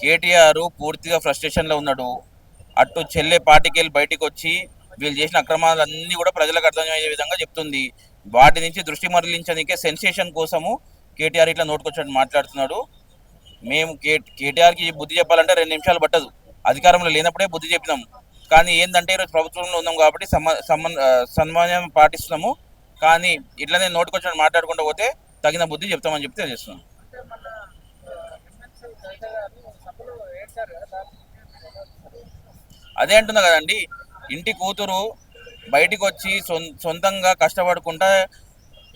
కేటీఆర్ పూర్తిగా ఫ్రస్ట్రేషన్లో ఉన్నాడు. అటు చెల్లె పార్టీకి వెళ్ళి బయటికి వచ్చి వీళ్ళు చేసిన అక్రమాలన్నీ కూడా ప్రజలకు అర్థమయ్యే విధంగా చెప్తుంది. వాటి నుంచి దృష్టి మరలించడానికే సెన్సేషన్ కోసము కేటీఆర్ ఇట్లా నోటుకొచ్చాడు మాట్లాడుతున్నాడు. మేము కే కేటీఆర్కి బుద్ధి చెప్పాలంటే రెండు నిమిషాలు పట్టదు. అధికారంలో లేనప్పుడే బుద్ధి చెప్పినాం. కానీ ఏంటంటే ఈరోజు ప్రభుత్వంలో ఉన్నాం కాబట్టి సన్మానం పాటిస్తున్నాము. కానీ ఇట్లనే నోటుకొచ్చాడు మాట్లాడుకుంటూ పోతే తగిన బుద్ధి చెప్తామని చెప్పి తెలియజేస్తున్నాం. అదే అంటున్నా కదండి ఇంటి కూతురు బయటికి వచ్చి సొంతంగా కష్టపడకుండా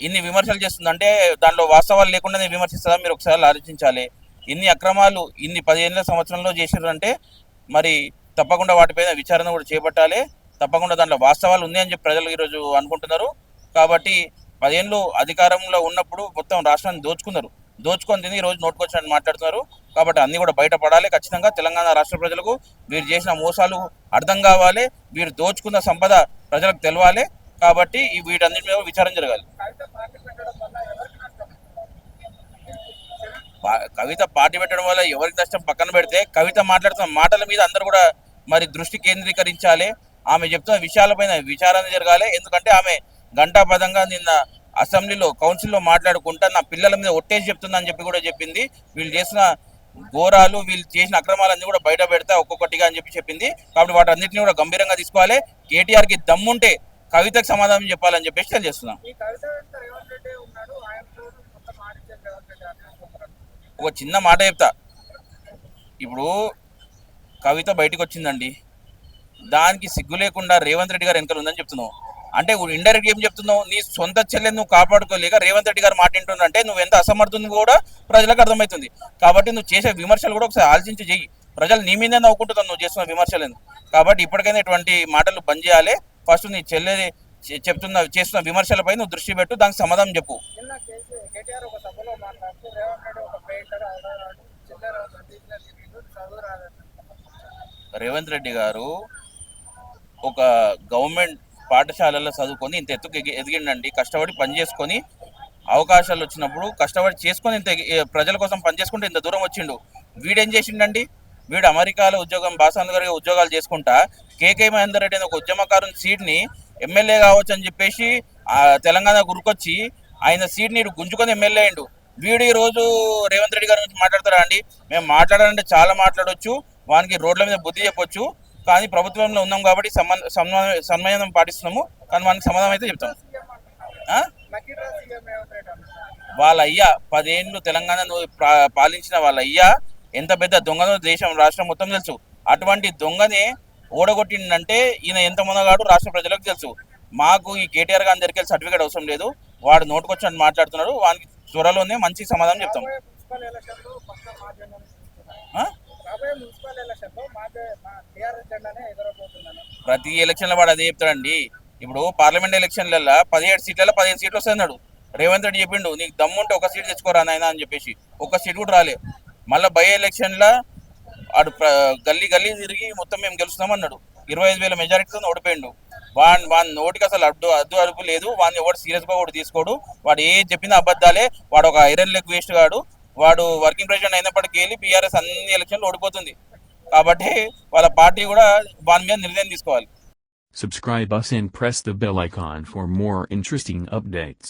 ఇన్ని విమర్శలు చేస్తుందంటే దాంట్లో వాస్తవాలు లేకుండానే విమర్శిస్తుందా? మీరు ఒకసారి ఆలోచించాలి. ఇన్ని అక్రమాలు ఇన్ని పదిహేనుల సంవత్సరంలో చేసారంటే మరి తప్పకుండా వాటిపైన విచారణ కూడా చేపట్టాలి. తప్పకుండా దాంట్లో వాస్తవాలు ఉన్నాయని చెప్పి ప్రజలు ఈరోజు అనుకుంటున్నారు. కాబట్టి పదిహేనులు అధికారంలో ఉన్నప్పుడు మొత్తం రాష్ట్రాన్ని దోచుకున్నారు. దోచుకొని తిని ఈరోజు రోజు నోటుకొచ్చినట్టు మాట్లాడుతున్నారు. కాబట్టి అన్ని కూడా బయటపడాలి. ఖచ్చితంగా తెలంగాణ రాష్ట్ర ప్రజలకు వీరు చేసిన మోసాలు అర్థం కావాలి. వీరు దోచుకున్న సంపద ప్రజలకు తెలవాలి. కాబట్టి ఈ వీటన్నిటి మీద విచారం జరగాలి. కవిత పార్టీ వల్ల నష్టం కవిత పార్టీ పెట్టడం వల్ల ఎవరికి నష్టం పక్కన పెడితే కవిత మాట్లాడుతున్న మాటల మీద అందరూ కూడా మరి దృష్టి కేంద్రీకరించాలి. ఆమె చెప్తున్న విషయాలపైన విచారణ జరగాలి. ఎందుకంటే ఆమె గంటాపదంగా నిన్న అసెంబ్లీలో కౌన్సిల్లో మాట్లాడుకుంటా నా పిల్లల మీద ఒట్టేసి చెప్తుందని చెప్పి కూడా చెప్పింది. వీళ్ళు చేసిన ఘోరాలు వీళ్ళు చేసిన అక్రమాలన్నీ కూడా బయట పెడతా ఒక్కొక్కటిగా అని చెప్పి చెప్పింది. కాబట్టి వాటన్నిటిని కూడా గంభీరంగా తీసుకోవాలి. కేటీఆర్కి దమ్ముంటే కవితకు సమాధానం చెప్పాలని చెప్పేసి తెలియజేస్తున్నాం. వెంట. ఒక చిన్న మాట చెప్తా. ఇప్పుడు కవిత బయటకు వచ్చిందండి దానికి సిగ్గు లేకుండా రేవంత్ రెడ్డి గారు వెనకాల ఉందని చెప్తున్నావు అంటే ఇండైరెక్ట్ ఏం చెప్తున్నావు? నీ సొంత చెల్లెని నువ్వు కాపాడుకోలేక రేవంత్ రెడ్డి గారు మాట వింటుందంటే నువ్వు ఎంత అసమర్థుని కూడా ప్రజలకు అర్థమవుతుంది. కాబట్టి నువ్వు చేసే విమర్శలు కూడా ఒకసారి ఆలోచించి చెయ్యి. ప్రజలు నీ మీదే నవ్వుకుంటున్నావు నువ్వు చేస్తున్న విమర్శలను. కాబట్టి ఇప్పటికైనా ఇటువంటి మాటలు బంద్ చేయాలి. ఫస్ట్ నీ చెల్లె చెప్తున్న చేస్తున్న విమర్శలపై నువ్వు దృష్టి పెట్టు దానికి సమాధానం చెప్పు. రేవంత్ రెడ్డి గారు ఒక గవర్నమెంట్ పాఠశాలలో చదువుకొని ఇంత ఎత్తుకు ఎదిగిండండి. కష్టపడి పని చేసుకొని అవకాశాలు వచ్చినప్పుడు కష్టపడి చేసుకొని ఇంత ప్రజల కోసం పని చేసుకుంటే ఇంత దూరం వచ్చిండు. వీడేం చేసిండండి? వీడు అమెరికాలో ఉద్యోగం బాసాంత్ గారి ఉద్యోగాలు చేసుకుంటా కేకే మహేందర్ రెడ్డి అనే ఒక ఉద్యమకారుని సీట్ని ఎమ్మెల్యే కావచ్చు అని చెప్పేసి ఆ తెలంగాణ గురికొచ్చి ఆయన సీట్ని గుంజుకొని ఎమ్మెల్యే అయిండు. వీడు ఈ రోజు రేవంత్ రెడ్డి గారి గురించి మాట్లాడతారా అండి? మేము మాట్లాడాలంటే చాలా మాట్లాడొచ్చు వానికి రోడ్ల మీద బుద్ధి చెప్పొచ్చు. కానీ ప్రభుత్వంలో ఉన్నాం కాబట్టి సన్మానం పాటిస్తున్నాము. కానీ వానికి సమాధానం అయితే చెప్తాం. వాళ్ళ అయ్యా పదేళ్ళు తెలంగాణ పాలించిన వాళ్ళ అయ్యా ఎంత పెద్ద దొంగనో దేశం రాష్ట్రం మొత్తం తెలుసు. అటువంటి దొంగనే ఓడగొట్టిండంటే ఈయన ఎంత మునగాడు రాష్ట్ర ప్రజలకు తెలుసు. మాకు ఈ కేటీఆర్ గారి దగ్గరికి వెళ్ళి సర్టిఫికేట్ అవసరం లేదు. వాడు నోటుకొచ్చి మాట్లాడుతున్నాడు. వానికి త్వరలోనే మంచి సమాధానం చెప్తాం. ప్రతి ఎలక్షన్లో వాడు అదే చెప్తాడండి. ఇప్పుడు పార్లమెంట్ ఎలక్షన్లలో పదిహేడు సీట్లలో పదిహేను సీట్లు వస్తున్నాడు రేవంత్ రెడ్డి చెప్పిండు నీకు దమ్ముంటే ఒక సీట్ తెచ్చుకోరా నాయన అని చెప్పేసి. ఒక సీట్ కూడా రాలే. మళ్ళీ బై ఎలక్షన్లో ఆడు గల్లీ గల్లీ తిరిగి మొత్తం మేము గెలుస్తున్నాం అన్నాడు. ఇరవై ఐదు వేల మెజారిటీతో ఓడిపోయిండు. వాన్ వాని నోటికి అసలు అడ్డు అడ్డు అరుపు లేదు. వాడిని ఎవడు సీరియస్గా కూడా తీసుకోడు. వాడు ఏ చెప్పినా అబద్ధాలే. వాడు ఒక ఐరన్ లెగ్ వేస్ట్ కాడు. వాడు వర్కింగ్ ప్రెసిడెంట్ అయినప్పటికీ వెళ్ళి బీఆర్ఎస్ అన్ని ఎలక్షన్లు ఓడిపోతుంది కాబట్టి వాళ్ళ పార్టీ కూడా వాని మీద నిర్ణయం తీసుకోవాలి Subscribe us and press the bell icon for more interesting updates.